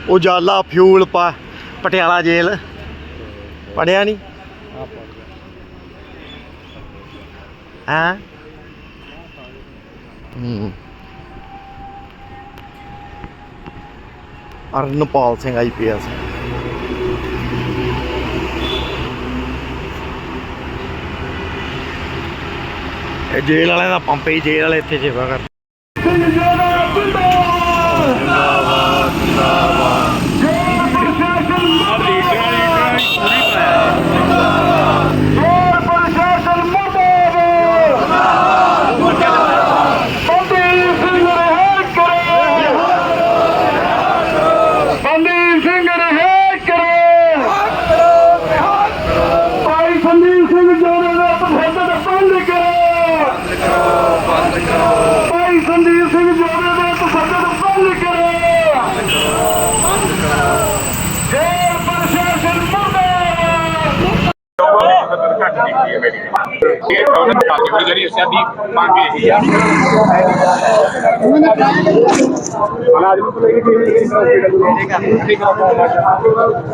Ujala fuel ਪਾ Patiala jail ਪੜਿਆ ਨਹੀਂ ਹਾਂ ਹੂੰ ਅਰਨਪਾਲ ਸਿੰਘ ਆਈਪੀਐਸ ਇਹ ਜੇਲ੍ਹ ਵਾਲਿਆਂ ਦਾ ਪੰਪ ਹੀ ਜੇਲ੍ਹ ਵਾਲੇ ਇੱਥੇ ਸੇਵਾ ਕਰ Yeah. ਉਹਨਾਂ ਜਿਹੜੀ ਸਾਡੀ ਮੰਗ ਇਹੀ ਆ ਅਨਾਜ ਨੂੰ ਲੈ ਕੇ ਠੀਕ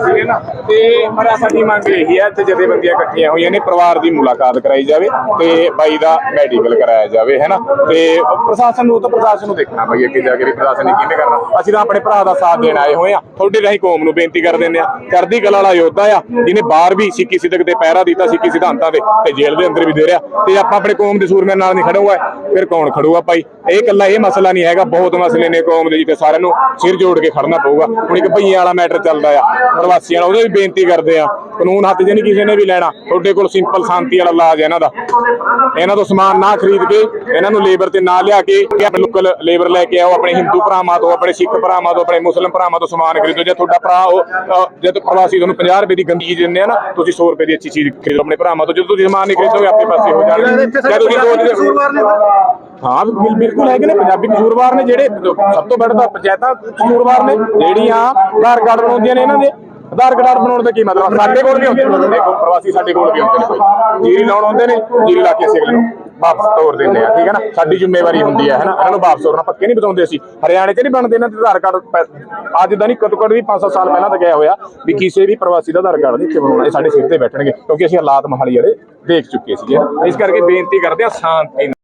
ਹੈ ਨਾ? ਤੇ ਮਰਾ ਸਾਡੀ ਮੰਗ ਇਹੀ ਹੈ ਤੇ ਜਥੇਬੰਦੀਆਂ ਇਕੱਠੀਆਂ ਹੋਈਆਂ ਨੇ, ਪਰਿਵਾਰ ਦੀ ਮੁਲਾਕਾਤ ਕਰਾਈ ਜਾਵੇ ਤੇ ਬਾਈ ਦਾ ਮੈਡੀਕਲ ਕਰਾਇਆ ਜਾਵੇ, ਹੈ ਨਾ? ਤੇ ਪ੍ਰਸ਼ਾਸਨ ਨੂੰ ਤਾਂ ਪ੍ਰਸ਼ਾਸਨ ਨੂੰ ਦੇਖਣਾ ਬਈ, ਅੱਗੇ ਜਾ ਕੇ ਵੀ ਪ੍ਰਸ਼ਾਸਨ ਨੇ ਕਿਵੇਂ ਕਰਨਾ। ਅਸੀਂ ਤਾਂ ਆਪਣੇ ਭਰਾ ਦਾ ਸਾਥ ਦੇਣ ਆਏ ਹੋਏ ਆ ਤੁਹਾਡੇ ਰਾਹੀਂ ਕੌਮ ਨੂੰ ਬੇਨਤੀ ਕਰ ਦਿੰਦੇ ਆ ਚੜ੍ਹਦੀ ਕਲਾ ਵਾਲਾ ਯੋਧਾ ਆ, ਜਿਹਨੇ ਬਾਹਰ ਵੀ ਸਿੱਖੀ ਸਿੱਧਕ ਤੇ ਪਹਿਰਾ ਦਿੱਤਾ, ਸਿੱਖੀ ਸਿਧਾਂਤਾਂ ਦੇ, ਤੇ ਜੇਲ੍ਹ ਦੇ ਅੰਦਰ ਵੀ ਦੇ ਰਿਹਾ। ਤੇ ਆਪਾਂ ਆਪਣੇ ਕੌਮ ਦੇ ਸੂਰਮਿਆਂ ਨਾਲ ਨਹੀਂ ਖੜੂਗਾ ਫਿਰ ਕੌਣ ਖੜੂਗਾ ਭਾਈ? ਇਹ ਇਕੱਲਾ ਇਹ ਮਸਲਾ ਨਹੀਂ ਹੈਗਾ ਬਹੁਤ ਮਸਲੇ ਨੇ ਕੌਮ ਦੇ ਜਿੱਤੇ ਸਾਰਿਆਂ ਨੂੰ ਸਿਰ ਜੋੜ ਕੇ ਖੜਨਾ ਪਊਗਾ। ਹੁਣ ਇੱਕ ਭਈਆਂ ਵਾਲਾ ਮੈਟਰ ਚੱਲਦਾ ਆ ਪ੍ਰਵਾਸੀਆਂ ਨਾਲ ਉਹਦੇ ਵੀ ਬੇਨਤੀ ਕਰਦੇ ਆ ਕਾਨੂੰਨ ਹੱਥ ਜੇ ਨਹੀਂ ਕਿਸੇ ਨੇ ਵੀ ਲੈਣਾ ਤੁਹਾਡੇ ਕੋਲ ਸਿੰਪਲ ਸ਼ਾਂਤੀ ਵਾਲਾ ਇਲਾਜ ਹੈ ਇਹਨਾਂ ਦਾ। ਇਹਨਾਂ ਤੋਂ ਸਮਾਨ ਨਾ ਖਰੀਦ ਕੇ ਇਹਨਾਂ ਨੂੰ ਲੇਬਰ ਤੇ ਨਾ ਲਿਆ ਕੇ ਕਿ ਆਪਣੇ ਲੋਕਲ ਲੇਬਰ ਲੈ ਕੇ ਆਓ ਆਪਣੇ ਹਿੰਦੂ ਭਰਾਵਾਂ ਤੋਂ ਆਪਣੇ ਸਿੱਖ ਭਰਾਵਾਂ ਤੋਂ ਆਪਣੇ ਮੁਸਲਮ ਭਰਾਵਾਂ ਤੋਂ ਸਮਾਨ ਖਰੀਦੋ। ਜੇ ਤੁਹਾਡਾ ਭਰਾ ਉਹ ਅ, ਜਦ ਪ੍ਰਵਾਸੀ ਤੁਹਾਨੂੰ 50 ਰੁਪਏ ਦੀ ਗੰਦੀ ਚੀਜ਼ ਦਿੰਦੇ ਆ ਨਾ ਤੁਸੀਂ 100 ਰੁਪਏ ਦੀ ਅੱਛੀ ਚੀਜ਼ ਖਰੀਦੋ ਆਪਣੇ ਭਰਾਵਾਂ ਤੋਂ। ਜਦੋਂ ਤੁਸੀਂ ਸਮਾਨ ਨਹੀਂ ਖਰੀਦੋਗੇ ਆਪੇ ਪਾਸੇ ਹੋ ਜਾਣਗੇ। ਜਦ ਸੋਚਦੇ ਹਾਂ ਬਿਲ- ਬਿਲਕੁਲ ਹੈਗੇ ਨੇ। ਪੰਜਾਬੀ ਕਸੂਰਵਾਰ ਨੇ ਜਿਹੜੇ ਸਭ ਤੋਂ ਵੱਡਾ ਤਾਂ ਪੰਚਾਇਤਾਂ ਕਸੂਰਵਾਰ ਨੇ। ਜਿਹੜੀਆਂ ਆਧਾਰ ਕਾਰਡ ਬਣਾਉਂਦੀਆਂ ਨੇ ਇਹਨਾਂ ਦੇ। ਆਧਾਰ ਕਾਰਡ ਬਣਾਉਣ ਦਾ ਕੀ ਮਤਲਬ? ਸਾਡੇ ਕੋਲ ਵੀ ਹੁੰਦੇ ਨੇ। ਦੇਖੋ ਪ੍ਰਵਾਸੀ ਸਾਡੇ ਕੋਲ ਵੀ ਹੁੰਦੇ ਨੇ ਕੋਈ। ਜੀਰੀ ਲਾਉਣ ਆਉਂਦੇ ਨੇ ਜੀਰੀ ਲਾ ਕੇ ਅਸੀਂ ਅਗਲੇ ਨੂੰ ਵਾਪਸ ਤੋਰ ਦਿੰਦੇ ਆ ਠੀਕ ਹੈ ਨਾ? ਸਾਡੀ ਜ਼ਿੰਮੇਵਾਰੀ ਹੁੰਦੀ ਹੈ ਹਨਾ ਇਹਨਾਂ ਨੂੰ ਵਾਪਸ ਤੋਰਨਾ ਪੱਕੇ ਨਹੀਂ ਬਤਾਉਂਦੇ ਅਸੀਂ। ਹਰਿਆਣੇ 'ਚ ਨਹੀਂ ਬਣਦੇ ਇਹਨਾਂ ਦੇ ਆਧਾਰ ਕਾਰਡ ਅੱਜ ਦਾ ਨਹੀਂ ਘੱਟ ਵੀ 500 ਸਾਲ ਪਹਿਲਾਂ ਤਾਂ ਗਿਆ ਹੋਇਆ ਵੀ ਕਿਸੇ ਵੀ ਪ੍ਰਵਾਸੀ ਦਾ ਆਧਾਰ ਕਾਰਡ ਨਹੀਂ ਇੱਥੇ ਬਣਾਉਣਾ ਇਹ ਸਾਡੇ ਸਿਰ ਤੇ ਬੈਠਣਗੇ ਕਿਉਂਕਿ ਅਸੀਂ ਹਾਲਾਤ ਮਹਾਲੀ ਵਾਲੇ ਦੇਖ ਚੁੱਕੇ ਸੀਗੇ ਇਸ ਕਰਕੇ ਬੇਨਤੀ ਕਰਦੇ ਆ ਸ਼ਾਂਤੀ ਨਾਲ।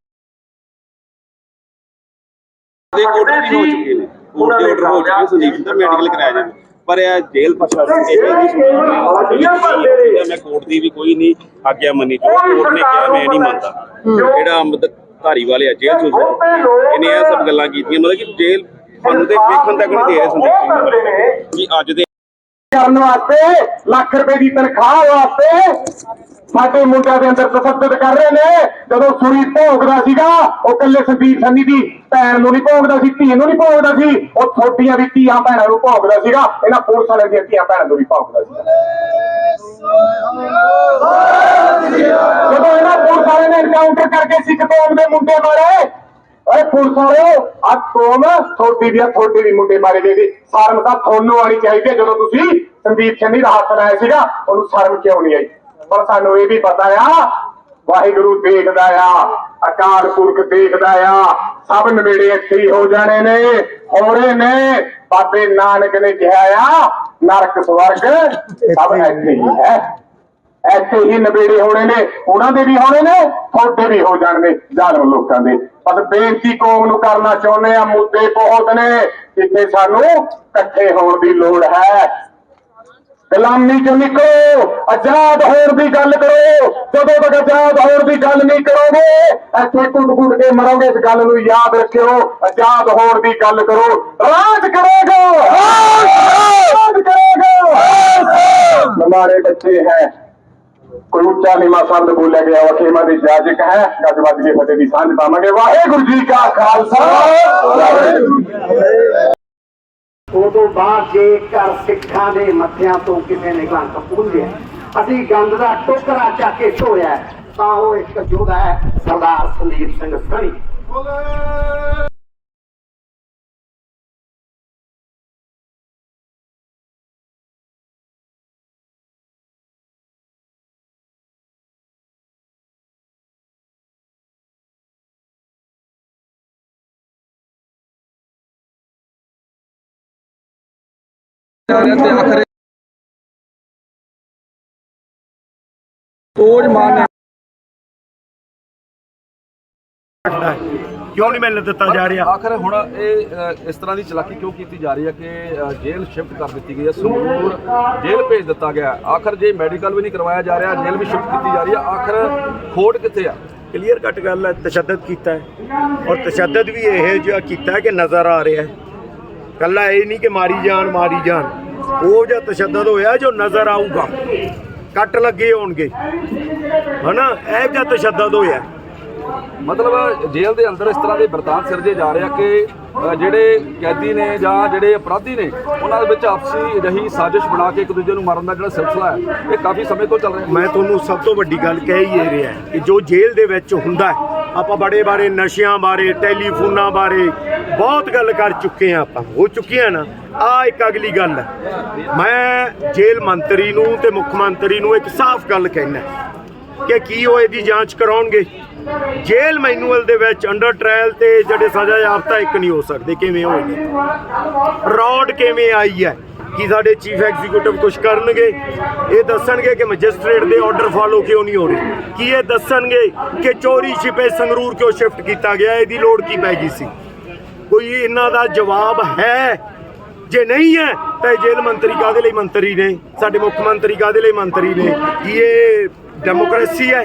ਦੇ ਵੀ ਹੋ ਚੁੱਕੇ ਨੇ ਕੋਰਟ ਦੇ ਆਰਡਰ ਹੋ ਚੁੱਕੇ ਸੰਦੀਪ ਦਾ ਮੈਡੀਕਲ ਕਰਾਇਆ ਜਾਵੇ। ਪਰ ਇਹ ਜੇਲ੍ਹ ਪ੍ਰਸ਼ਾਸਨ ਇਹ ਵੀ ਸੁਣਦਾ ਮੈਂ ਕੋਰਟ ਦੀ ਵੀ ਕੋਈ ਨਹੀਂ ਆਗਿਆ ਮੰਨੀ। ਜੋ ਕੋਰਟ ਨੇ ਕਿਹਾ, ਮੈਂ ਨਹੀਂ ਮੰਨਦਾ। ਜਿਹੜਾ ਅੰਮ੍ਰਿਤ ਧਾਰੀ ਵਾਲੇ ਆ, ਜੇਲ੍ਹ ਚੋਂ ਇਹਨੇ ਇਹ ਸਭ ਗੱਲਾਂ ਕੀਤੀਆਂ। ਮਤਲਬ ਕਿ ਜੇਲ੍ਹ ਸਾਨੂੰ ਤੇ ਵੇਖਣ ਤੱਕ ਨਹੀਂ ਦੇ ਰਹੇ ਸੰਦੀਪ ਕਿ ਅੱਜ ਦੇ ਕਰਨ ਵਾਸਤੇ, ਲੱਖ ਰੁਪਏ ਦੀ ਤਨਖਾਹ ਵਾਸਤੇ। ਸਾਡੇ ਮੁੰਡਿਆਂ ਦੇ ਅੰਦਰ ਤਸੱਦਦ ਕਰ ਰਹੇ ਨੇ। ਜਦੋਂ ਸੁਰੀ ਭੋਗਦਾ ਸੀਗਾ, ਉਹ ਕੱਲੇ ਸੰਦੀਪ ਸੰਨੀ ਦੀ ਭੈਣ ਨੂੰ ਨਹੀਂ ਭੋਗਦਾ ਸੀ, ਧੀ ਨੂੰ ਨਹੀਂ ਭੋਗਦਾ ਸੀ। ਉਹ ਛੋਟੀਆਂ ਦੀ ਧੀਆਂ ਭੈਣਾਂ ਨੂੰ ਭੋਗਦਾ ਸੀਗਾ। ਇਹਨਾਂ ਪੁਲਿਸ ਵਾਲਿਆਂ ਦੀਆਂ ਧੀਆਂ ਭੈਣਾਂ ਨੂੰ ਵੀ ਭੋਗਦਾ ਸੀ। ਜਦੋਂ ਇਹਨਾਂ ਪੁਲਿਸ ਵਾਲਿਆਂ ਨੇ ਐਨਕਾਊਂਟਰ ਕਰਕੇ ਸਿੱਖ ਕੌਮ ਦੇ ਮੁੰਡੇ ਮਾਰੇ ਓਏ ਪੁਲਿਸ ਵਾਲਿਓ ਆ ਕੌਮ ਤੁਹਾਡੀ ਵੀ ਆ ਤੁਹਾਡੇ ਵੀ ਮੁੰਡੇ ਮਾਰੇ ਗਏ ਸੀ ਸ਼ਰਮ ਤਾਂ ਤੁਹਾਨੂੰ ਆਣੀ ਚਾਹੀਦੀ ਹੈ ਜਦੋਂ ਤੁਸੀਂ ਸੰਦੀਪ ਸਿੰਘ ਦਾ ਹੱਥ ਲਾਇਆ ਸੀਗਾ ਉਹਨੂੰ ਸ਼ਰਮ ਕਿਉਂ ਨਹੀਂ ਆਈ? ਪਰ ਸਾਨੂੰ ਇਹ ਵੀ ਪਤਾ ਆ ਵਾਹਿਗੁਰੂ ਦੇਖਦਾ ਆ ਅਕਾਲ ਪੁਰਖ ਦੇਖਦਾ ਆ ਸਭ ਨਵੇੜੇ ਇੱਥੇ ਹੀ ਹੋ ਜਾਣੇ ਨੇ ਹੋਰੇ ਨੇ। ਬਾਬੇ ਨਾਨਕ ਨੇ ਕਿਹਾ ਆ ਨਰਕ ਸਵਰਗ ਸਭ ਇੱਥੇ ਹੀ ਹੈ ਇੱਥੇ ਹੀ ਨਵੇੜੇ ਹੋਣੇ ਨੇ ਉਹਨਾਂ ਦੇ ਵੀ ਹੋਣੇ ਨੇ ਤੁਹਾਡੇ ਵੀ ਹੋ ਜਾਣਗੇ ਜ਼ਾਲਮ ਲੋਕਾਂ ਦੇ। ਬਸ ਬੇਨਤੀ ਕੌਮ ਨੂੰ ਕਰਨਾ ਚਾਹੁੰਦੇ ਆ ਮੁੱਦੇ ਬਹੁਤ ਨੇ ਜਿੱਥੇ ਸਾਨੂੰ ਇਕੱਠੇ ਹੋਣ ਦੀ ਲੋੜ ਹੈ। ਗੁਲਾਮੀ ਚੋਂ ਨਿਕਲੋ ਆਜ਼ਾਦ ਹੋਣ ਦੀ ਗੱਲ ਕਰੋ ਜਦੋਂ ਤੱਕ ਆਜ਼ਾਦ ਹੋਣ ਦੀ ਗੱਲ ਨਹੀਂ ਕਰੋਗੇ ਇੱਥੇ ਕੁੱਟ-ਕੁੱਟ ਕੇ ਮਰੋਗੇ ਇਸ ਗੱਲ ਨੂੰ ਯਾਦ ਰੱਖਿਓ ਆਜ਼ਾਦ ਹੋਣ ਦੀ ਗੱਲ ਕਰੋ। ਰਾਜ ਕਰੇਗਾ। ਰਾਜ ਕਰੇਗਾ। ਹਮਾਰੇ ਬੱਚੇ ਹੈ। ਕੋਈ ਉੱਚਾ ਨੀਵਾਂ ਸ਼ਬਦ ਬੋਲਿਆ ਗਿਆ ਵਾ ਖੇਮਾ ਦੇ ਜਾਜਕ ਹੈ। ਗੱਜ ਵੱਜ ਕੇ ਫਤਿਹ ਦੀ ਸਾਂਝ ਪਾਵਾਂਗੇ। ਵਾਹਿਗੁਰੂ ਜੀ ਕਾ ਖਾਲਸਾ। ਵਾਹਿਗੁਰੂ ਉਦੋਂ ਬਾਅਦ ਜੇਕਰ ਸਿੱਖਾਂ ਦੇ ਮੱਥਿਆਂ ਤੋਂ ਕਿਸੇ ਨੇ ਗੰਦ ਪੂੰਝਿਆ ਅਸੀਂ ਗੰਦ ਦਾ ਟੋਕਰਾ ਚੱਕ ਕੇ ਢੋਇਆ ਤਾਂ ਉਹ ਇੱਕ ਯੋਧਾ ਹੈ ਸਰਦਾਰ ਸੰਦੀਪ ਸਿੰਘ ਸਣੀ। ਜਾ ਰਿਹਾ ਤੇ ਆਖਰ ਤੋਜ ਮਾਨ ਨੇ ਕਿਉਂ ਨਹੀਂ ਮਿਲਣ ਦਿੱਤਾ ਜਾ ਰਿਹਾ? ਆਖਰ ਹੁਣ ਇਹ ਅ, ਇਸ ਤਰ੍ਹਾਂ ਦੀ ਚਲਾਕੀ ਕਿਉਂ ਕੀਤੀ ਜਾ ਰਹੀ ਹੈ ਕਿ ਅ, ਜੇਲ੍ਹ ਸ਼ਿਫਟ ਕਰ ਦਿੱਤੀ ਗਈ ਹੈ? ਸੰਗਰੂਰ ਜੇਲ੍ਹ ਭੇਜ ਦਿੱਤਾ ਗਿਆ ਹੈ। ਆਖਰ ਜੇ ਮੈਡੀਕਲ ਵੀ ਨਹੀਂ ਕਰਵਾਇਆ ਜਾ ਰਿਹਾ ਜੇਲ੍ਹ ਵੀ ਸ਼ਿਫਟ ਕੀਤੀ ਜਾ ਰਹੀ ਹੈ। ਆਖਰ ਖੋਟ ਕਿੱਥੇ ਆ? ਕਲੀਅਰ ਕੱਟ ਗੱਲ ਹੈ ਤਸ਼ੱਦਦ ਕੀਤਾ ਹੈ। ਔਰ ਤਸ਼ੱਦਦ ਵੀ ਇਹ ਜਿਹਾ ਕੀਤਾ ਹੈ ਕਿ ਨਜ਼ਰ ਆ ਰਿਹਾ ਹੈ। ਕੱਲਾ ਇਹ ਨਹੀਂ ਕਿ ਮਾਰੀ ਜਾਣ ਮਾਰੀ ਜਾਣ ਉਹ ਜਿਹਾ ਤਸ਼ੱਦਦ ਹੋਇਆ ਜੋ ਨਜ਼ਰ ਆਊਗਾ। ਕੱਟ ਲੱਗੇ ਹੋਣਗੇ। ਹਨਾ? ਇਹ ਜਿਹਾ ਤਸ਼ੱਦਦ ਹੋਇਆ। ਮਤਲਬ ਜੇਲ੍ਹ ਦੇ ਅੰਦਰ ਇਸ ਤਰ੍ਹਾਂ ਦੇ ਵਰਤਾਨ ਸਿਰਜੇ ਜਾ ਰਿਹਾ ਕਿ ਜਿਹੜੇ ਕੈਦੀ ਨੇ ਜਾਂ ਜਿਹੜੇ ਅਪਰਾਧੀ ਨੇ ਉਹਨਾਂ ਦੇ ਵਿੱਚ ਆਪਸੀ ਰਹੀ ਸਾਜ਼ਿਸ਼ ਬਣਾ ਕੇ ਇੱਕ ਦੂਜੇ ਨੂੰ ਮਾਰਨ ਦਾ ਜਿਹੜਾ ਸਿਲਸਿਲਾ ਹੈ ਇਹ ਕਾਫੀ ਸਮੇਂ ਤੋਂ ਚੱਲ ਰਿਹਾ ਮੈਂ ਤੁਹਾਨੂੰ ਸਭ ਤੋਂ ਵੱਡੀ ਗੱਲ ਕਹਿ ਹੀ ਇਹ ਰਿਹਾ ਕਿ ਜੋ ਜੇਲ੍ਹ ਦੇ ਵਿੱਚ ਹੁੰਦਾ ਹੈ ਆਪਾਂ ਬੜੇ ਬਾਰੇ, ਨਸ਼ਿਆਂ ਬਾਰੇ, ਟੈਲੀਫੋਨਾਂ ਬਾਰੇ ਬਹੁਤ ਗੱਲ ਕਰ ਚੁੱਕੇ ਆ ਆਪਾਂ, ਹੋ ਚੁੱਕੀਆਂ ਨਾ। ਆ ਇੱਕ ਅਗਲੀ ਗੱਲ ਹੈ। ਮੈਂ ਜੇਲ੍ਹ ਮੰਤਰੀ ਨੂੰ ਤੇ ਮੁੱਖ ਮੰਤਰੀ ਨੂੰ ਇੱਕ ਸਾਫ਼ ਗੱਲ ਕਹਿਣਾ ਕਿ ਕੀ ਉਹ ਇਹਦੀ ਜਾਂਚ ਕਰਾਉਣਗੇ? ਜੇਲ੍ਹ ਮੈਨੂਅਲ ਦੇ ਵਿੱਚ ਅੰਡਰ ਟ੍ਰਾਇਲ ਤੇ ਜਿਹੜੇ ਸਜ਼ਾ ਯਾਫਤਾ ਇੱਕ ਨਹੀਂ ਹੋ ਸਕਦੇ, ਕਿਵੇਂ ਹੋਣਗੇ ਰੌਡ ਕਿਵੇਂ ਆਈ ਹੈ? ਕੀ ਸਾਡੇ ਚੀਫ ਐਗਜ਼ੀਕਿਊਟਿਵ ਕੁਝ ਕਰਨਗੇ। ਇਹ ਦੱਸਣਗੇ ਕਿ ਮੈਜਿਸਟ੍ਰੇਟ ਦੇ ਆਰਡਰ ਫਾਲੋ ਕਿਉਂ ਨਹੀਂ ਹੋ ਰਹੇ? ਕੀ ਇਹ ਦੱਸਣਗੇ ਕਿ ਚੋਰੀ ਛਿਪੇ ਸੰਗਰੂਰ ਕਿਉਂ ਸ਼ਿਫਟ ਕੀਤਾ ਗਿਆ? ਇਹਦੀ ਲੋੜ ਕੀ ਪੈ ਗਈ ਸੀ? ਕੋਈ ਇਹਨਾਂ ਦਾ ਜਵਾਬ ਹੈ? ਜੇ ਨਹੀਂ ਹੈ, ਤਾਂ ਇਹ ਜੇਲ੍ਹ ਮੰਤਰੀ ਕਾਦੇ ਲਈ ਮੰਤਰੀ ਨੇ? ਸਾਡੇ ਮੁੱਖ ਮੰਤਰੀ ਕਾਦੇ ਲਈ ਮੰਤਰੀ ਨੇ? ਕਿ ਇਹ ਡੈਮੋਕ੍ਰੇਸੀ ਹੈ।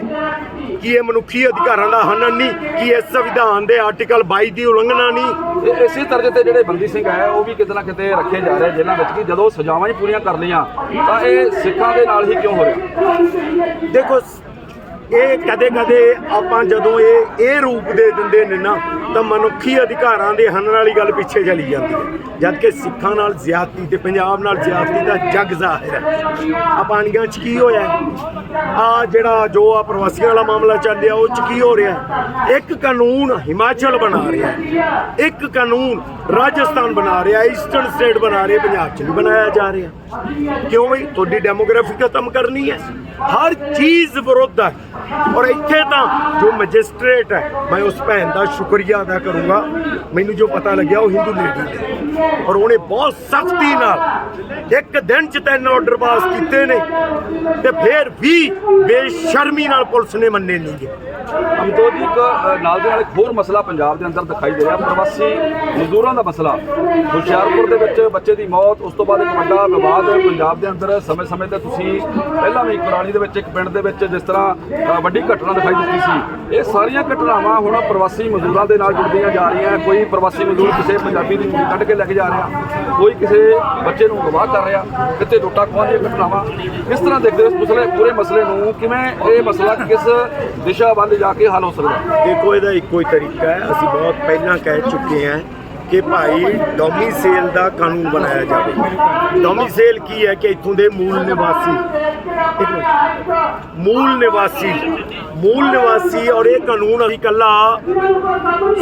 ਕੀ ਇਹ ਮਨੁੱਖੀ ਅਧਿਕਾਰਾਂ ਦਾ ਹਨਨ ਨਹੀਂ? ਕੀ ਇਹ ਸੰਵਿਧਾਨ ਦੇ ਆਰਟੀਕਲ 22 ਦੀ ਉਲੰਘਣਾ ਨਹੀਂ? ਇਸੇ ਤਰ੍ਹਾਂ ਤੇ ਜਿਹੜੇ ਬੰਦੀ ਸਿੰਘ ਹੈ ਉਹ ਵੀ ਕਿਤੇ ਨਾ ਕਿਤੇ ਰੱਖੇ ਜਾ ਰਹੇ ਜੇਲ੍ਹਾਂ ਵਿੱਚ ਕਿ ਜਦੋਂ ਸਜ਼ਾਵਾਂ ਹੀ ਪੂਰੀਆਂ ਕਰ ਲਈਆਂ ਤਾਂ ਇਹ ਸਿੱਖਾਂ ਦੇ ਨਾਲ ਹੀ ਕਿਉਂ ਹੋ ਰਿਹਾ? ਦੇਖੋ ਇਹ ਕਦੇ ਕਦੇ ਆਪਾਂ ਜਦੋਂ ਇਹ ਇਹ ਰੂਪ ਦੇ ਦਿੰਦੇ ਨੇ ਨਾ, ਤਾਂ ਮਨੁੱਖੀ ਅਧਿਕਾਰਾਂ ਦੇ ਹਨਨ ਵਾਲੀ ਗੱਲ ਪਿੱਛੇ ਚਲੀ ਜਾਂਦੀ ਹੈ। ਜਦ ਕਿ ਸਿੱਖਾਂ ਨਾਲ ਜ਼ਿਆਦਤੀ ਤੇ ਪੰਜਾਬ ਨਾਲ ਜ਼ਿਆਦਤੀ ਦਾ ਜਗ ਜ਼ਾਹਿਰ ਹੈ। ਆ ਪਾਣੀਆਂ 'ਚ ਕੀ ਹੋਇਆ? ਆ ਜਿਹੜਾ ਜੋ ਆ ਪ੍ਰਵਾਸੀਆਂ ਵਾਲਾ ਮਾਮਲਾ ਚੱਲ ਰਿਹਾ, ਉਹ 'ਚ ਕੀ ਹੋ ਰਿਹਾ? ਇੱਕ ਕਾਨੂੰਨ ਹਿਮਾਚਲ ਬਣਾ ਰਿਹਾ ਇੱਕ ਕਾਨੂੰਨ ਰਾਜਸਥਾਨ ਬਣਾ ਰਿਹਾ, ਈਸਟਰਨ ਸਟੇਟ ਬਣਾ ਰਿਹਾ, ਪੰਜਾਬ 'ਚ ਨਹੀਂ ਬਣਾਇਆ ਜਾ ਰਿਹਾ। ਕਿਉਂ ਬਈ? ਤੁਹਾਡੀ ਡੈਮੋਗ੍ਰਾਫੀ ਖਤਮ ਕਰਨੀ ਹੈ। ਹਰ ਚੀਜ਼ ਵਿਰੁੱਧ ਹੈ। ਔਰ ਇੱਥੇ ਤਾਂ ਜੋ ਮੈਜਿਸਟ੍ਰੇਟ ਹੈ, ਮੈਂ ਉਸ ਭੈਣ ਦਾ ਸ਼ੁਕਰੀਆ ਅਦਾ ਕਰੂੰਗਾ। ਮੈਨੂੰ ਜੋ ਪਤਾ ਲੱਗਿਆ, ਉਹ ਹਿੰਦੂ ਲੇਡੀ ਹੈ ਔਰ ਉਹਨੇ ਬਹੁਤ ਸਖਤੀ ਨਾਲ ਇੱਕ ਦਿਨ ਚ ਤਿੰਨ ਆਰਡਰ ਪਾਸ ਕੀਤੇ ਨੇ ਤੇ ਫਿਰ ਵੀ ਬੇਸ਼ਰਮੀ ਨਾਲ ਪੁਲਿਸ ਨੇ ਮੰਨੇ ਨਹੀਂਗੇ ਅਮਤੋਜ ਜੀ ਇੱਕ ਨਾਲ ਦੇ ਨਾਲ ਇੱਕ ਹੋਰ ਮਸਲਾ ਪੰਜਾਬ ਦੇ ਅੰਦਰ ਦਿਖਾਈ ਦੇ ਰਿਹਾ। ਪ੍ਰਵਾਸੀ ਮਜ਼ਦੂਰਾਂ ਦਾ ਮਸਲਾ। ਹੁਸ਼ਿਆਰਪੁਰ ਦੇ ਵਿੱਚ ਬੱਚੇ ਦੀ ਮੌਤ, ਉਸ ਤੋਂ ਬਾਅਦ ਇੱਕ ਵੱਡਾ ਵਿਵਾਦ ਪੰਜਾਬ ਦੇ ਅੰਦਰ ਸਮੇਂ-ਸਮੇਂ ਤੇ ਤੁਸੀਂ ਪਹਿਲਾਂ ਵੀ ਕੁਰਾਲੀ ਦੇ ਵਿੱਚ, ਇੱਕ ਪਿੰਡ ਦੇ ਵਿੱਚ ਜਿਸ ਤਰ੍ਹਾਂ ਵੱਡੀ ਘਟਨਾ ਦਿਖਾਈ ਦਿੱਤੀ ਸੀ। ਇਹ ਸਾਰੀਆਂ ਘਟਨਾਵਾਂ ਹੁਣ ਪ੍ਰਵਾਸੀ ਮਜ਼ਦੂਰਾਂ ਦੇ ਨਾਲ ਜੁੜਦੀਆਂ ਜਾ ਰਹੀਆਂ। ਕੋਈ ਪ੍ਰਵਾਸੀ ਮਜ਼ਦੂਰ ਕਿਸੇ ਪੰਜਾਬੀ ਦੀ ਮੂਵੀ ਕੱਢ ਕੇ ਲੈ ਕੇ ਜਾ ਰਿਹਾ। ਕੋਈ ਕਿਸੇ ਬੱਚੇ ਨੂੰ ਅਗਵਾ ਕਰ ਰਿਹਾ, ਕਿਤੇ ਲੁੱਟਾਂ ਖੋਹਾਂ ਦੀਆਂ ਘਟਨਾਵਾਂ। ਕਿਸ ਤਰ੍ਹਾਂ ਦੇਖਦੇ ਹੋ ਮਸਲੇ ਪੂਰੇ ਮਸਲੇ ਨੂੰ ਕਿਵੇਂ ਇਹ ਮਸਲਾ ਕਿਸ ਦਿਸ਼ਾ ਵੱਲ ਜਾ ਕੇ ਹੱਲ ਹੋ ਸਕਦਾ? ਦੇਖੋ, ਇਹਦਾ ਇੱਕੋ ਹੀ ਤਰੀਕਾ ਹੈ। ਅਸੀਂ ਬਹੁਤ ਪਹਿਲਾਂ ਕਹਿ ਚੁੱਕੇ ਹਾਂ ਕਿ ਭਾਈ ਡੋਮੀਸੇਲ ਦਾ ਕਾਨੂੰਨ ਬਣਾਇਆ ਜਾਵੇ। ਡੋਮੀਸੇਲ ਕੀ ਹੈ ਕਿ ਇਥੋਂ ਦੇ ਮੂਲ ਨਿਵਾਸੀ ਮੂਲ ਨਿਵਾਸੀ। ਮੂਲ ਨਿਵਾਸੀ ਔਰ ਇਹ ਕਾਨੂੰਨ ਅਸੀਂ ਕੱਲਾ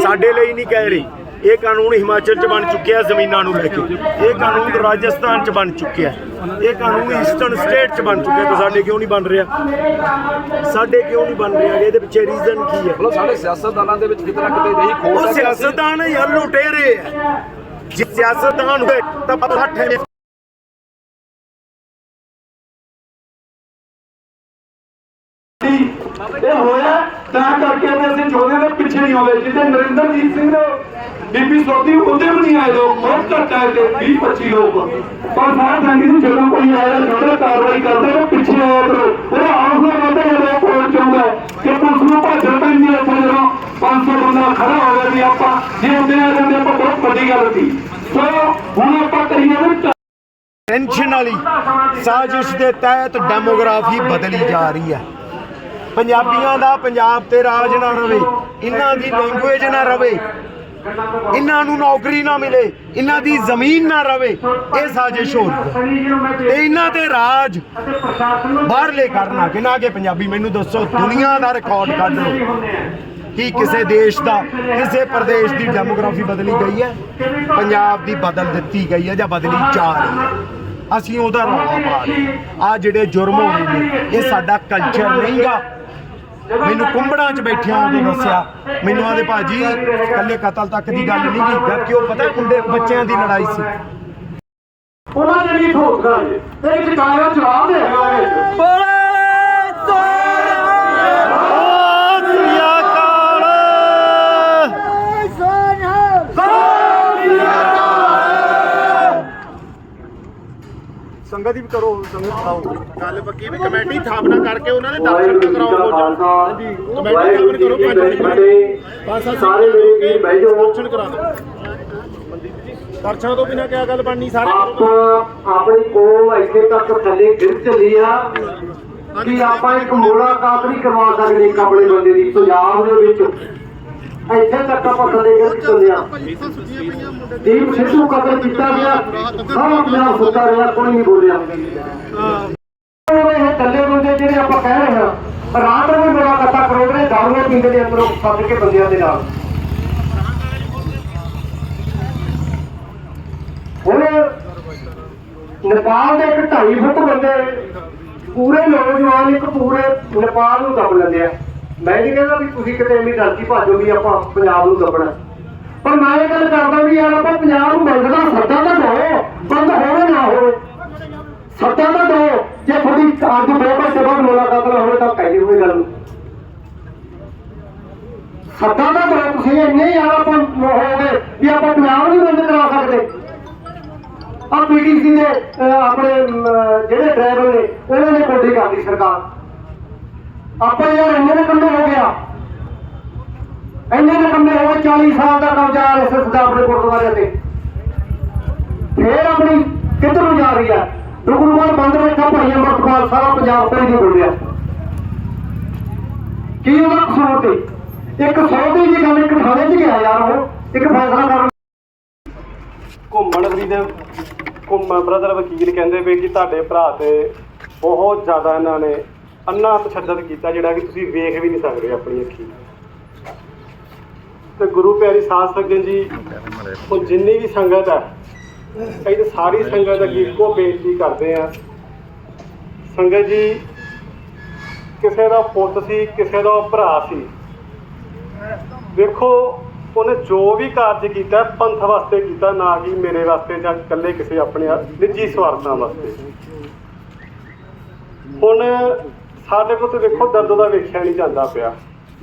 ਸਾਡੇ ਲਈ ਨਹੀਂ ਕਹਿ ਰਹੀ। ਇਹ ਕਾਨੂੰਨ ਹਿਮਾਚਲ 'ਚ ਬਣ ਚੁੱਕਿਆ ਜ਼ਮੀਨਾਂ ਨੂੰ ਲੈ ਕੇ। ਇਹ ਕਾਨੂੰਨ ਰਾਜਸਥਾਨ 'ਚ ਬਣ ਚੁੱਕਿਆ ਇਹ ਕਾਨੂੰਨ ਈਸਟਰਨ ਸਟੇਟ 'ਚ ਬਣ ਚੁੱਕਿਆ ਤਾਂ ਸਾਡੇ ਕਿਉਂ ਨਹੀਂ ਬਣ ਰਿਹਾ? ਸਾਡੇ ਕਿਉਂ ਨਹੀਂ ਬਣ ਰਿਹਾ? ਇਹਦੇ ਪਿੱਛੇ ਰੀਜ਼ਨ ਕੀ ਹੈ? ਮਤਲਬ ਸਾਡੇ ਸਿਆਸਤਦਾਨਾਂ ਦੇ ਵਿੱਚ ਕਿਤੇ ਨਾ ਕਿਤੇ ਨਹੀਂ ਖੋਟ ਹੈ ਸਿਆਸਤਦਾਨ ਯਾਰ ਲੁਟੇਰੇ ਆ ਜੇ ਸਿਆਸਤਦਾਨ ਹੋਏ ਤਾਂ ਪੱਠ ਹੈ ਇਹ ਹੋਇਆ ਤਾਂ ਕਰਕੇ ਅਸੀਂ ਚੋਣਾਂ ਦੇ ਪਿੱਛੇ ਨਹੀਂ ਆਉਂਦੇ ਜਿੱਥੇ ਨਰਿੰਦਰਜੀਤ ਸਿੰਘ ਨੇ ਬੀਬੀ ਸੋਦੀ ਉਹਦੇ ਵੀ ਨਹੀਂ ਆਏ ਲੋਕ, ਬਹੁਤ ਘੱਟ ਆਏ ਤੇ 20 25 ਲੋਕ। ਪਰ ਸਾਰਾ ਸੰਗ ਜੀ ਜਦੋਂ ਕੋਈ ਆਇਆ ਛੋਟੇ ਕਾਰਵਾਈ ਕਰਦੇ, ਉਹ ਪਿੱਛੇ ਆਇਆ ਕਰੋ। ਉਹ ਹੌਸਲਾ ਕਰਦੇ ਨੇ ਕੋਲ ਚਾਹੁੰਦਾ ਕਿ ਪੁਲਿਸ ਨੂੰ ਭੱਜਣ ਪੈਂਦੀ ਹੈ ਇੱਥੇ ਜਦੋਂ 500 ਬੰਦਾ ਖੜਾ ਹੋ ਗਿਆ ਵੀ ਆਪਾਂ, ਜੇ ਉਹਦੇ ਆ ਜਾਂਦੇ, ਆਪਾਂ ਬਹੁਤ ਵੱਡੀ ਗੱਲ ਸੀ। ਸੋ, ਹੁਣ ਆਪਾਂ ਕਹੀਏ ਵੀ ਟੈਨਸ਼ਨ ਵਾਲੀ ਸਾਜ਼ਿਸ਼ ਦੇ ਤਹਿਤ ਡੈਮੋਗ੍ਰਾਫੀ ਬਦਲੀ ਜਾ ਰਹੀ ਹੈ। ਪੰਜਾਬੀਆਂ ਦਾ ਪੰਜਾਬ ਤੇ ਰਾਜ ਨਾ ਰਵੇ, ਇਹਨਾਂ ਦੀ ਲੈਂਗੁਏਜ ਨਾ ਰਵੇ ਇਹਨਾਂ ਨੂੰ ਨੌਕਰੀ ਨਾ ਮਿਲੇ, ਇਹਨਾਂ ਦੀ ਜ਼ਮੀਨ ਨਾ ਰਵੇ, ਇਹ ਸਾਜ਼ਿਸ਼ ਹੋ। ਰਹੀ ਤੇ ਇਹਨਾਂ ਤੇ ਰਾਜ ਬਾਹਰਲੇ ਕਰਨਾ ਕਿ ਨਾ ਕਿ ਪੰਜਾਬੀ? ਮੈਨੂੰ ਦੱਸੋ, ਦੁਨੀਆ ਦਾ ਰਿਕਾਰਡ ਕੱਢ ਲਓ ਕਿ ਕਿਸੇ ਦੇਸ਼ ਦਾ, ਕਿਸੇ ਪ੍ਰਦੇਸ਼ ਦੀ ਡੈਮੋਗ੍ਰਾਫੀ ਬਦਲੀ ਗਈ ਹੈ, ਪੰਜਾਬ ਦੀ ਬਦਲ ਦਿੱਤੀ ਗਈ ਹੈ ਜਾਂ ਬਦਲੀ ਜਾ ਰਹੀ ਹੈ। ਅਸੀਂ ਉਹਦਾ ਰੌਲਾ ਪਾ ਰਹੇ ਆ ਜਿਹੜੇ ਜੁਰਮ ਹੋ ਰਹੇ ਨੇ, ਇਹ ਸਾਡਾ ਕਲਚਰ ਨਹੀਂਗਾ। ਮੈਨੂੰ ਕੁੰਬੜਾਂ 'ਚ ਬੈਠਿਆਂ ਉਹਦੇ ਦੱਸਿਆ। ਮੈਨੂੰ ਆਦੇ ਭਾਜੀ ਕੱਲੇ ਕਤਲ ਤੱਕ ਦੀ ਗੱਲ ਨਹੀਂ ਗੀ ਜਦ ਕਿ ਉਹ ਪਤਾ ਮੁੰਡੇ ਬੱਚਿਆਂ ਦੀ ਲੜਾਈ ਸੀ? ਉਹਨਾਂ ਨੇ ਵੀ ਠੋਕ ਗਏ ਤੇ ਇੱਕ ਕਾਇਆ ਜਵਾਬ ਦੇ ਹੈਗਾ ਸੰਗਤ ਹੀ ਕਰੋ ਸੰਗਤ ਖਾਓ। ਗੱਲ ਪੱਕੀ ਵੀ ਕਮੇਟੀ ਥਾਪਨਾ ਕਰਕੇ ਉਹਨਾਂ ਦੇ ਦਰਸ਼ਨ ਕਰਾਉਣ ਹੋ ਜਾਣ ਹਾਂਜੀ ਕਮੇਟੀ ਥਾਪਨ ਕਰੋ ਪੰਜ ਮਿੰਟ। ਸਾਰੇ ਮੇਰੇ ਵੀਰ ਬਹਿ ਜਾਓ। ਦਰਸ਼ਨ ਕਰਾ ਦਿਓ। ਦਰਸ਼ਨਾਂ ਤੋਂ ਬਿਨਾਂ ਕਿਆ ਗੱਲ ਬਣਨੀ ਸਾਰੇ ਆਪਾਂ ਆਪਣੀ ਕੋਲ ਇੱਥੇ ਤੱਕ ਥੱਲੇ ਗਿਰ ਚੱਲੀ ਆ ਕਿ ਆਪਾਂ ਇੱਕ ਮੁਲਾਕਾਤ ਨਹੀਂ ਕਰਵਾ ਸਕਦੇ ਇੱਕ ਆਪਣੇ ਬੰਦੇ ਦੀ ਪੰਜਾਬ ਦੇ ਵਿੱਚ। ਇੱਥੇ ਤੱਕ ਆਪਾਂ ਥੱਲੇ ਗਿਰ ਚੱਲੇ ਆ ਦੀਪ ਸਿੱਧੂ ਕਤਲ ਕੀਤਾ ਗਿਆ। ਸਾਰਾ ਪੰਜਾਬ ਸੁੱਤਾ ਰਿਹਾ ਕੋਈ ਨਹੀਂ ਬੋਲਿਆ। ਇਹ ਥੱਲੇ ਬੰਦੇ ਜਿਹੜੇ ਆਪਾਂ ਕਹਿ ਰਹੇ ਹਾਂ ਰਾਤ ਨੂੰ ਮੁਲਾਕਾਤਾਂ ਕਰੋ ਜਿਹੜੇ ਦਾਰੂਆਂ ਪੀਂਦੇ ਦੇ ਅੰਦਰੋਂ ਸੱਦ ਕੇ ਬੰਦਿਆਂ ਦੇ ਨਾਲ। ਹੁਣ ਨੇਪਾਲ ਦੇ ਇੱਕ 2.5 ਫੁੱਟ ਬੰਦੇ ਪੂਰੇ ਨੌਜਵਾਨ ਇੱਕ ਪੂਰੇ ਨੇਪਾਲ ਨੂੰ ਦੱਬ ਲੈਂਦੇ ਆ। ਮੈਂ ਨਹੀਂ ਕਹਿੰਦਾ ਵੀ ਤੁਸੀਂ ਕਿਤੇ ਇੰਨੀ ਡਰਦੀ ਭਾਜੋ ਵੀ ਆਪਾਂ ਪੰਜਾਬ ਨੂੰ ਦੱਬਣਾ ਪਰ ਮੈਂ ਇਹ ਗੱਲ ਕਰਦਾ ਵੀ ਯਾਰ ਆਪਾਂ ਪੰਜਾਬ ਨੂੰ ਮੰਗਦਾ ਸੱਦਾ ਤਾਂ ਦੋ, ਬੰਦ ਹੋਵੇ ਨਾ ਹੋਵੇ। ਸੱਦਾ ਤਾਂ ਦੋ, ਜੇ ਤੁਹਾਡੀ ਅੱਜ ਦੋ ਘੰਟੇ ਬਾਅਦ ਮੁਲਾਕਾਤ ਨਾ ਹੋਵੇ ਤਾਂ ਕਹੀ ਹੋਈ ਗੱਲ। ਸੱਦਾ ਤਾਂ ਦੋ, ਤੁਸੀਂ ਇੰਨੇ ਯਾਰ ਆਪਾਂ ਹੋਗੇ ਵੀ ਆਪਾਂ ਪੰਜਾਬ ਨਹੀਂ ਬੰਦ ਕਰਾ ਸਕਦੇ। ਆ ਪੀਡੀਸੀ ਦੇ ਆਪਣੇ ਜਿਹੜੇ ਡਰਾਈਵਰ ਨੇ, ਉਹਨਾਂ ਨੇ ਕੋਡੀ ਕਰਦੀ ਸਰਕਾਰ। ਆਪਾਂ ਯਾਰ ਇੰਨੇ ਦੇ ਹੋ ਗਿਆ। ਇੰਨੇ ਦੇ ਹੋ ਗਏ 40 ਸਾਲ ਦਾ ਕਬਜ਼ਾ ਐਸਐਸ ਦਾ ਗੁਰਦੁਆਰੇ ਤੇ। ਫੇਰ ਆਪਣੀ ਕਿੱਧਰ ਨੂੰ ਜਾ ਰਹੀ ਹੈ? ਰੁਕਰੂਵਾਲ ਬੰਦ ਬੈਠਾ ਭਾਈ ਅੰਮ੍ਰਿਤਪਾਲ, ਸਾਰਾ ਪੰਜਾਬ ਤੋਂ ਨਹੀਂ ਬੋਲਿਆ। ਕੀ ਉਹਦਾ ਕਸੂਰ ਤੇ ਇੱਕ ਸੌ ਦੀ ਗੱਲ ਇੱਕ ਥਾਣੇ 'ਚ ਗਿਆ ਯਾਰ ਉਹ, ਇੱਕ ਫੈਸਲਾ ਕਰਨ ਘੁੰਮਣ ਵੀ ਦੇ ਘੁੰਮਣ ਬ੍ਰਦਰ ਵਕੀਲ ਕਹਿੰਦੇ ਵੀ ਕਿ ਤੁਹਾਡੇ ਭਰਾ ਤੇ ਬਹੁਤ ਜ਼ਿਆਦਾ ਇਹਨਾਂ ਨੇ ਅੰਨਾ ਤਸ਼ੱਦਦ ਕੀਤਾ ਜਿਹੜਾ ਕਿ ਤੁਸੀਂ ਵੇਖ ਵੀ ਨਹੀਂ ਸਕਦੇ ਆਪਣੀ ਅੱਖੀ। ਤੇ ਗੁਰੂ ਪਿਆਰੀ ਸਾਧ ਸੰਗਤ ਜੀ, ਉਹ ਜਿੰਨੀ ਵੀ ਸੰਗਤ ਹੈ ਕਈ ਤਾਂ ਸਾਰੀ ਸੰਗਤ ਅੱਗੇ ਇੱਕੋ ਬੇਨਤੀ ਕਰਦੇ ਆ ਸੰਗਤ ਜੀ, ਕਿਸੇ ਦਾ ਪੁੱਤ ਸੀ, ਕਿਸੇ ਦਾ ਭਰਾ ਸੀ, ਵੇਖੋ, ਉਹਨੇ ਜੋ ਵੀ ਕਾਰਜ ਕੀਤਾ, ਪੰਥ ਵਾਸਤੇ ਕੀਤਾ, ਨਾ ਕਿ ਮੇਰੇ ਵਾਸਤੇ ਜਾਂ ਇਕੱਲੇ ਕਿਸੇ ਆਪਣੇ ਨਿੱਜੀ ਸਵਾਰਥਾਂ ਵਾਸਤੇ। ਹੁਣ ਸਾਡੇ ਕੋਲ ਤੇ ਵੇਖੋ ਦਰਦ ਦਾ ਵੇਖਿਆ ਨਹੀਂ ਜਾਂਦਾ ਪਿਆ।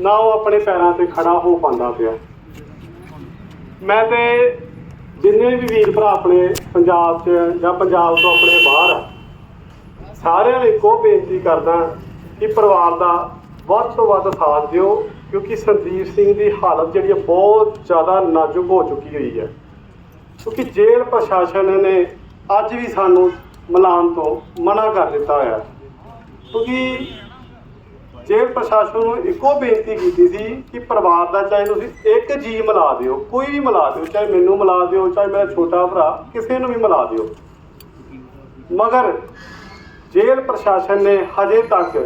ਨਾ ਉਹ ਆਪਣੇ ਪੈਰਾਂ ਤੇ ਖੜਾ ਹੋ ਪਾਉਂਦਾ ਪਿਆ। ਮੈਂ ਤੇ ਜਿੰਨੇ ਵੀ ਵੀਰ ਭਰਾ ਆਪਣੇ ਪੰਜਾਬ 'ਚ ਜਾਂ ਪੰਜਾਬ ਤੋਂ ਆਪਣੇ ਬਾਹਰ ਸਾਰਿਆਂ ਨੂੰ ਇੱਕੋ ਬੇਨਤੀ ਕਰਦਾ ਕਿ ਪਰਿਵਾਰ ਦਾ ਵੱਧ ਤੋਂ ਵੱਧ ਸਾਥ ਦਿਓ, ਕਿਉਂਕਿ ਸੰਦੀਪ ਸਿੰਘ ਦੀ ਹਾਲਤ ਜਿਹੜੀ ਹੈ ਬਹੁਤ ਜ਼ਿਆਦਾ ਨਾਜ਼ੁਕ ਹੋ ਚੁੱਕੀ ਹੋਈ ਹੈ ਕਿਉਂਕਿ ਜੇਲ੍ਹ ਪ੍ਰਸ਼ਾਸਨ ਨੇ ਅੱਜ ਵੀ ਸਾਨੂੰ ਮਿਲਾਉਣ ਤੋਂ ਮਨਾ ਕਰ ਦਿੱਤਾ ਹੋਇਆ। ਕਿਉਂਕਿ ਜੇਲ੍ਹ ਪ੍ਰਸ਼ਾਸਨ ਨੂੰ ਇੱਕੋ ਬੇਨਤੀ ਕੀਤੀ ਸੀ ਕਿ ਪਰਿਵਾਰ ਦਾ ਚਾਹੇ ਤੁਸੀਂ ਇੱਕ ਜੀ ਮਿਲਾ ਦਿਓ, ਕੋਈ ਵੀ ਮਿਲਾ ਦਿਓ, ਚਾਹੇ ਮੈਨੂੰ ਮਿਲਾ ਦਿਓ, ਚਾਹੇ ਮੇਰਾ ਛੋਟਾ ਭਰਾ, ਕਿਸੇ ਨੂੰ ਵੀ ਮਿਲਾ ਦਿਓ। ਮਗਰ ਜੇਲ੍ਹ ਪ੍ਰਸ਼ਾਸਨ ਨੇ ਹਜੇ ਤੱਕ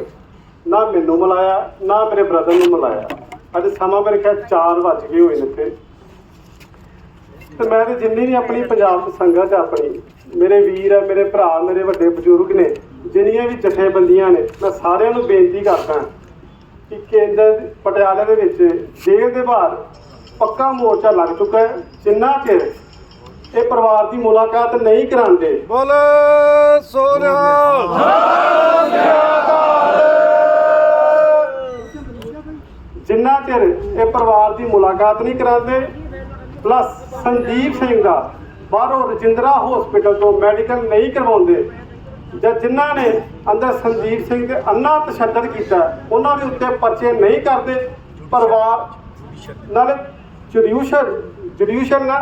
ਨਾ ਮੈਨੂੰ ਮਿਲਾਇਆ, ਨਾ ਮੇਰੇ ਬ੍ਰਦਰ ਨੂੰ ਮਿਲਾਇਆ। ਅੱਜ ਸਮਾਂ ਮੇਰੇ ਖਿਆਲ 4 ਵੱਜ ਗਏ ਹੋਏ ਨੇ ਇੱਥੇ। ਤੇ ਮੈਂ ਤੇ ਜਿੰਨੀ ਵੀ ਆਪਣੀ ਪੰਜਾਬ ਦੀ ਸੰਗਤ ਆਪਣੀ, ਮੇਰੇ ਵੀਰ ਆ, ਮੇਰੇ ਭਰਾ, ਮੇਰੇ ਵੱਡੇ ਬਜ਼ੁਰਗ ਨੇ ਜਿੰਨੀਆਂ ਵੀ ਜਥੇਬੰਦੀਆਂ ਨੇ ਮੈਂ ਸਾਰਿਆਂ ਨੂੰ ਬੇਨਤੀ ਕਰਦਾ ਕਿ ਕੇਂਦਰ ਪਟਿਆਲੇ ਦੇ ਵਿੱਚ ਜੇਲ੍ਹ ਦੇ ਬਾਹਰ ਪੱਕਾ ਮੋਰਚਾ ਲੱਗ ਚੁੱਕਾ ਹੈ ਜਿੰਨਾ ਚਿਰ ਇਹ ਪਰਿਵਾਰ ਦੀ ਮੁਲਾਕਾਤ ਨਹੀਂ ਕਰਾਉਂਦੇ। ਬੋਲੇ ਸੋਨਾ ਜਿੰਨਾ ਚਿਰ ਇਹ ਪਰਿਵਾਰ ਦੀ ਮੁਲਾਕਾਤ ਨਹੀਂ ਕਰਾਉਂਦੇ ਪਲੱਸ ਸੰਦੀਪ ਸਿੰਘ ਦਾ ਬਾਹਰੋਂ ਰਜਿੰਦਰਾ ਹਸਪੀਟਲ ਤੋਂ ਮੈਡੀਕਲ ਨਹੀਂ ਕਰਵਾਉਂਦੇ ਜਾਂ ਜਿਨ੍ਹਾਂ ਨੇ ਅੰਦਰ ਸੰਜੀਵ ਸਿੰਘ ਦੇ ਅੰਨਾ ਤਸ਼ੱਦਦ ਕੀਤਾ, ਉਹਨਾਂ ਦੇ ਉੱਤੇ ਪਰਚੇ ਨਹੀਂ ਕਰਦੇ, ਪਰਿਵਾਰ ਨਾਲੇ ਜੁਡੀਸ਼ਲ ਜੁਡੀਸ਼ਲ ਨਾ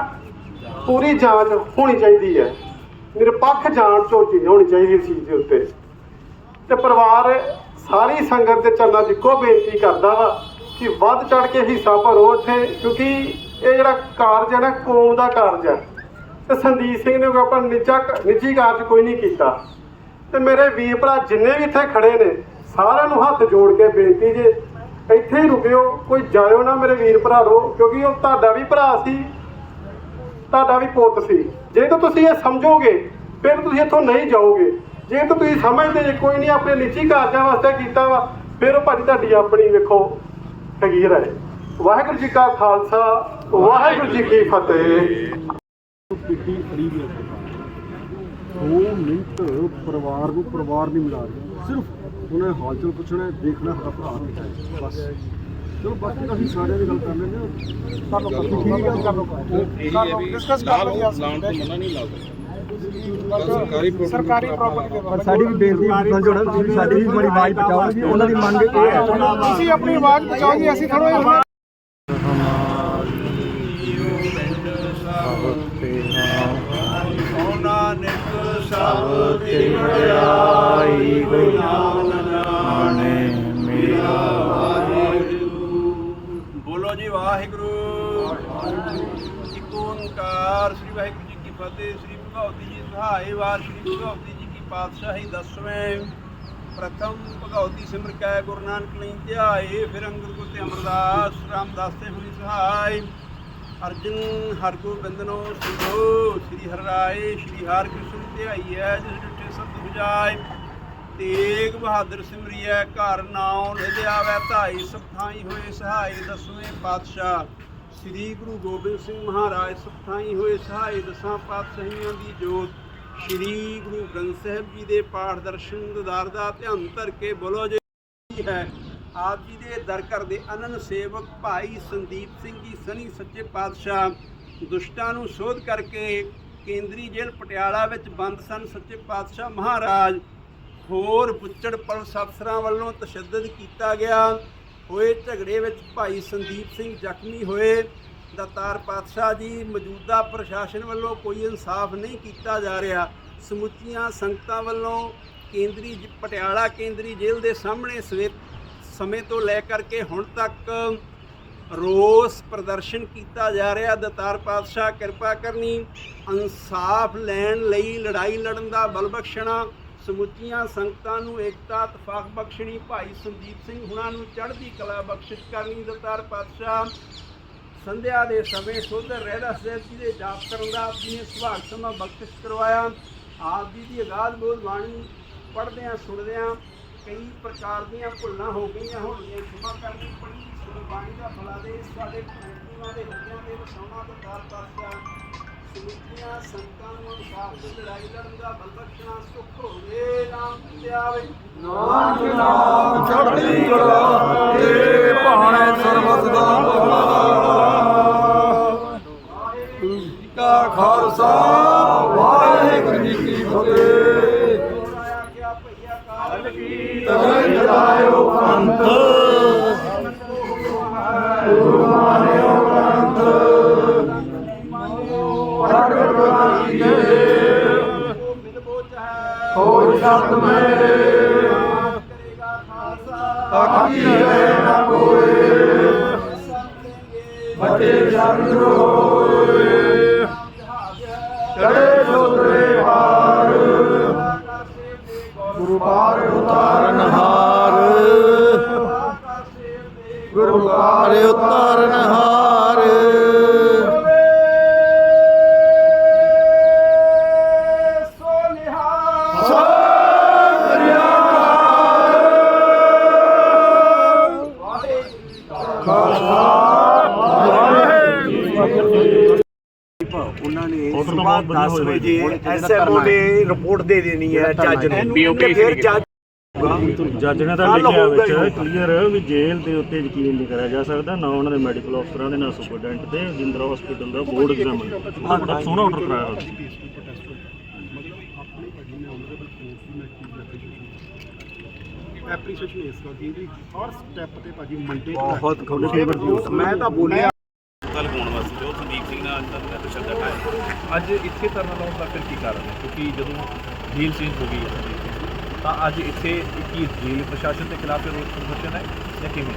ਪੂਰੀ ਜਾਂਚ ਹੋਣੀ ਚਾਹੀਦੀ ਹੈ। ਨਿਰਪੱਖ ਜਾਂਚ ਹੋਣੀ ਚਾਹੀਦੀ ਇਸ ਚੀਜ਼ ਦੇ ਉੱਤੇ। ਤੇ ਪਰਿਵਾਰ ਸਾਰੀ ਸੰਗਤ ਦੇ ਚਰਨਾਂ 'ਚ ਇੱਕੋ ਬੇਨਤੀ ਕਰਦਾ ਵਾ ਕਿ ਵੱਧ ਚੜ ਕੇ ਹਿੱਸਾ ਭਰੋ ਇੱਥੇ ਕਿਉਂਕਿ ਇਹ ਜਿਹੜਾ ਕਾਰਜ ਹੈ ਨਾ, ਕੌਮ ਦਾ ਕਾਰਜ ਹੈ। ਤੇ ਸੰਦੀਪ ਸਿੰਘ ਨੇ ਕੋਈ ਆਪਣਾ ਨਿੱਜਾ ਨਿੱਜੀ ਕਾਰਜ ਕੋਈ ਨਹੀਂ ਕੀਤਾ। ਤੇ ਮੇਰੇ ਵੀਰ ਭਰਾ ਜਿੰਨੇ ਵੀ ਇੱਥੇ ਖੜੇ ਨੇ, ਸਾਰਿਆਂ ਨੂੰ ਹੱਥ ਜੋੜ ਕੇ ਬੇਨਤੀ ਜੇ ਇੱਥੇ ਹੀ ਰੁਕਿਓ, ਕੋਈ ਜਾਇਓ ਨਾ ਮੇਰੇ ਵੀਰ ਭਰਾ ਭਰਾਰੋ ਕਿਉਂਕਿ ਉਹ ਤੁਹਾਡਾ ਵੀ ਭਰਾ ਸੀ, ਤੁਹਾਡਾ ਵੀ ਪੁੱਤ ਸੀ। ਜੇ ਤਾਂ ਤੁਸੀਂ ਇਹ ਸਮਝੋਗੇ, ਫਿਰ ਤੁਸੀਂ ਇੱਥੋਂ ਨਹੀਂ ਜਾਓਗੇ। ਜੇ ਤਾਂ ਤੁਸੀਂ ਸਮਝਦੇ ਜੇ ਕੋਈ ਨਹੀਂ ਆਪਣੇ ਨਿੱਜੀ ਕਾਰਜਾਂ ਵਾਸਤੇ ਕੀਤਾ ਵਾ, ਫਿਰ ਉਹ ਭਾਜੀ ਤੁਹਾਡੀ ਆਪਣੀ ਵੇਖੋ ਹੈਗੀ ਹੈ ਵਾਹਿਗੁਰੂ ਜੀ ਕਾ ਖਾਲਸਾ, ਵਾਹਿਗੁਰੂ ਜੀ ਕੀ ਫਤਿਹ। ਦੋ ਮਿੰਟ ਪਰਿਵਾਰ ਨੂੰ ਪਰਿਵਾਰ ਨਹੀਂ ਮਿਲਾ ਰਿਹਾ। ਸਿਰਫ ਉਹਨੇ ਹਾਲ ਚਾਲ ਪੁੱਛਣਾ ਹੈ, ਦੇਖਣਾ ਸਾਡਾ ਭਰਾ ਕਿੱਥੇ ਹੈ। ਬਸ। ਚਲੋ ਬਾਕੀ ਅਸੀਂ ਸਾਰਿਆਂ ਦੀ ਗੱਲ ਕਰ ਲੈਂਦੇ ਹਾਂ। ਕਰ ਲਓ ਕਰ ਲਓ ਕਰ ਲਓ ਡਿਸਕਸ ਕਰ ਲਓ ਲਾਉਣ ਤੋਂ ਮਨਾ ਨਹੀਂ ਲਾਉਂਦਾ। ਸਰਕਾਰੀ ਪ੍ਰਾਪਰਟੀ ਪਰ ਸਾਡੀ ਵੀ ਬੇਨਤੀ ਹੈ ਜੋੜਾ ਤੁਸੀਂ ਸਾਡੀ ਵੀ ਬੜੀ ਆਵਾਜ਼ ਬਚਾਓ ਵੀ ਉਹਨਾਂ ਦੀ ਮੰਗ ਇਹ ਹੈ। ਤੁਸੀਂ ਆਪਣੀ ਆਵਾਜ਼ ਬਚਾਓ ਜੀ। ਅਸੀਂ ਥੋੜਾ ਸਭ ਤੇ ਵਡਿਆਈ ਗੁਰਨਾਨੇ ਮੇਰਾ ਬੋਲੋ ਜੀ ਵਾਹਿਗੁਰੂ। ਇੱਕ ਓੰਕਾਰ ਸ੍ਰੀ ਵਾਹਿਗੁਰੂ ਜੀ ਕੀ ਫਤਿਹ, ਸ੍ਰੀ ਭਗਵਤੀ ਜੀ ਸਹਾਏ ਵਾਰ, ਸ੍ਰੀ ਭਗਵਤੀ ਜੀ ਕੀ ਪਾਤਸ਼ਾਹੀ ਦਸਵੇਂ। ਪ੍ਰਥਮ ਭਗਵਤੀ ਸਿਮਰ ਕੈ ਗੁਰੂ ਨਾਨਕ ਲਈ ਧਿਆਏ, ਫਿਰ ਅੰਗਦ ਕੋ ਤੇ ਅਮਰਦਾਸ ਰਾਮਦਾਸ ਤੇ ਹੋਈ ਸਹਾਈ। ਅਰਜਨ ਹਰਗੋਬਿੰਦਨੋ ਸਿਧੋ, ਸ੍ਰੀ ਹਰਿ ਸ੍ਰੀ ਹਰਿ ਕ੍ਰਿਸ਼ਨ ਧਿਆਈਐ ਜਿਸ ਡਿਠੇ ਸਤ 부ਜਾਏ ਤੇਗ ਬਹਾਦਰ ਸਿਮਰਿਐ ਘਰ ਨਾਉ ਲਿਧ ਆਵੈ ਧਾਈ ਸਭ ਹੋਏ, ਸਹਾਈ ਦਸਵੇਂ ਪਾਤਸ਼ਾਹ। ਸ੍ਰੀ ਗੁਰੂ ਗੋਬਿੰਦ ਸਿੰਘ ਮਹਾਰਾਜ ਸਭ ਹੋਏ, ਸਹਾਈ ਦਸਾਂ ਪਾਤਸ਼ਾਹੀਆਂ ਦੀ ਜੋਤ। ਸ੍ਰੀ ਗੁਰੂ ਗ੍ਰੰਥ ਸਾਹਿਬ ਜੀ ਦੇ ਪਾਠ ਦਰਸ਼ਨ ਦਿਦਾਰ ਦਾ ਧਿਆਨ ਧਰ ਕੇ ਬੋਲੋ ਜੀ। ਹੈ, ਆਪ ਜੀ ਦੇ ਦਰ ਘਰ ਦੇ ਅਨੰਨ ਸੇਵਕ ਭਾਈ ਸੰਦੀਪ ਸਿੰਘ ਜੀ, ਸਨੀ ਸੱਚੇ ਪਾਤਸ਼ਾਹ। ਦੁਸ਼ਟਾਂ ਨੂੰ ਸੋਧ ਕਰਕੇ ਕੇਂਦਰੀ ਜੇਲ੍ਹ ਪਟਿਆਲਾ ਵਿੱਚ ਬੰਦ ਸਨ ਸੱਚੇ ਪਾਤਸ਼ਾਹ ਮਹਾਰਾਜ। ਹੋਰ ਬੁੱਚੜ ਪੁਲਿਸ ਅਫਸਰਾਂ ਵੱਲੋਂ ਤਸ਼ੱਦਦ ਕੀਤਾ ਗਿਆ। ਹੋਏ ਝਗੜੇ ਵਿੱਚ ਭਾਈ ਸੰਦੀਪ ਸਿੰਘ ਜ਼ਖਮੀ ਹੋਏ। ਦਾਤਾਰ ਪਾਤਸ਼ਾਹ ਜੀ, ਮੌਜੂਦਾ ਪ੍ਰਸ਼ਾਸਨ ਵੱਲੋਂ ਕੋਈ ਇਨਸਾਫ ਨਹੀਂ ਕੀਤਾ ਜਾ ਰਿਹਾ। ਸਮੁੱਚੀਆਂ ਸੰਗਤਾਂ ਵੱਲੋਂ ਕੇਂਦਰੀ ਜ- ਪਟਿਆਲਾ ਕੇਂਦਰੀ ਜੇਲ੍ਹ ਦੇ ਸਾਹਮਣੇ ਸਵੇ ਸਮੇਂ ਤੋਂ ਲੈ ਕਰਕੇ ਹੁਣ ਤੱਕ ਰੋਸ ਪ੍ਰਦਰਸ਼ਨ ਕੀਤਾ ਜਾ ਰਿਹਾ। ਦਤਾਰ ਪਾਤਸ਼ਾਹ ਕਿਰਪਾ ਕਰਨੀ, ਇਨਸਾਫ ਲੈਣ ਲਈ ਲੜਾਈ ਲੜਨ ਦਾ ਬਲ ਬਖਸ਼ਣਾ, ਸਮੁੱਚੀਆਂ ਸੰਗਤਾਂ ਨੂੰ ਏਕਤਾ ਤਫਾਕ ਬਖਸ਼ਣੀ, ਭਾਈ ਸੰਦੀਪ ਸਿੰਘ ਹੁਣਾਂ ਨੂੰ ਚੜ੍ਹਦੀ ਕਲਾ ਬਖਸ਼ਿਸ਼ ਕਰਨੀ। ਦਤਾਰ ਪਾਤਸ਼ਾਹ ਸੰਧਿਆ ਦੇ ਸਮੇਂ ਸੋਧਰ ਰਹਿਦਾ ਸਾਹਿਬ ਜੀ ਦੇ ਜਾਪ ਕਰਨ ਦਾ ਆਪ ਜੀ ਨੇ ਸੁਭਾਗ ਸਮਾਂ ਬਖਸ਼ਿਸ਼ ਕਰਵਾਇਆ। ਆਪ ਜੀ ਦੀ ਅਗਾਧ ਬੋਧ ਬਾਣੀ ਪੜ੍ਹਦਿਆਂ, ਸੁਣਦਿਆਂ ਕਈ ਪ੍ਰਕਾਰ ਦੀਆਂ ਭੁੱਲਾਂ ਹੋ ਗਈਆਂ ਹੋਣਗੀਆਂ। ਖਿਮਾ ਕਰਨੀ ਪੜੀ ਸੁਣ ਦਾ ਭਲਾ ਦੇ ਸਾਡੇ ਪ੍ਰੇਮੀਆਂ ਦੇ ਹਿਰਦਿਆਂ ਦੇ ਵਸਾਉਣਾ ਦਾ ਦਾਰ ਪਾਤਸ਼ਾਹ ਸਮੁੱਚੀਆਂ ਸੰਤਾਂ ਨੂੰ ਅਨੁਸਾਰ ਦੀ ਲੜਾਈ ਲੜਨ ਦਾ ਬਲ ਸੁਖ ਹੋਵੇ, ਨਾਮ ਤੇ ਆਵੇ ਚੜ੍ਹਦੀ ਕਲਾ ਤੇ ਭਾਣੇ ਸਰਬਤ ਦਾ ਜੀ ਕਾ ਖਾਲਸਾ, ਵਾਹਿਗੁਰੂ ਜੀ ਕੀ ਫਤਿਹ। ਸੁਬਾਹ 10 ਵਜੇ ਐਸਐਮਓ ਨੇ ਰਿਪੋਰਟ ਦੇ ਦੇਣੀ ਹੈ ਜੱਜ ਨੂੰ। BOP ਫਿਰ ਜੱਜ ਜੱਜ ਨੇ ਤਾਂ ਲਿਖਿਆ ਵਿੱਚ। ਕਲੀਅਰ ਵੀ ਜੇਲ੍ਹ ਦੇ ਉੱਤੇ ਯਕੀਨ ਨਹੀਂ ਕਰਿਆ ਜਾ ਸਕਦਾ ਨਾ ਉਹਨਾਂ ਦੇ ਮੈਡੀਕਲ ਅਫਸਰਾਂ ਦੇ ਨਾ ਸੁਪਰਡੈਂਟ ਦੇ ਜਿੰਦਰਾ ਹਸਪੀਟਲ ਦਾ ਬੋਰਡ ਐਗਜ਼ਾਮ ਬੜਾ ਸੋਹਣਾ ਆਰਡਰ ਕਰਾਇਆ ਹੋਇਆ। ਐਪਰੀਸ਼ੀਏਸ਼ਨ ਇਸ ਗੱਲ ਦੀ ਵੀ ਹਰ ਸਟੈਪ ਤੇ ਭਾਜੀ ਮੰਡੇ ਬਹੁਤ ਖੁਸ਼ ਮੈਂ ਤਾਂ ਬੋਲਿਆ ਗੱਲ ਹੋਣ ਵਾਸਤੇ ਜੋ ਸੰਦੀਪ ਸਿੰਘ ਨਾਲ ਅੱਜ ਅੱਜ ਇੱਥੇ ਧਰਨਾ ਲਾਉਣ ਦਾ ਫਿਰ ਕੀ ਕਾਰਨ ਹੈ? ਕਿਉਂਕਿ ਜਦੋਂ ਡੀਲ ਚੇਂਜ ਹੋ ਗਈ ਹੈ, ਤਾਂ ਅੱਜ ਇੱਥੇ ਕੀ ਜੇਲ੍ਹ ਪ੍ਰਸ਼ਾਸਨ ਦੇ ਖਿਲਾਫ ਰੋਸ ਪ੍ਰਦਰਸ਼ਨ ਹੈ ਜਾਂ ਕਿਵੇਂ?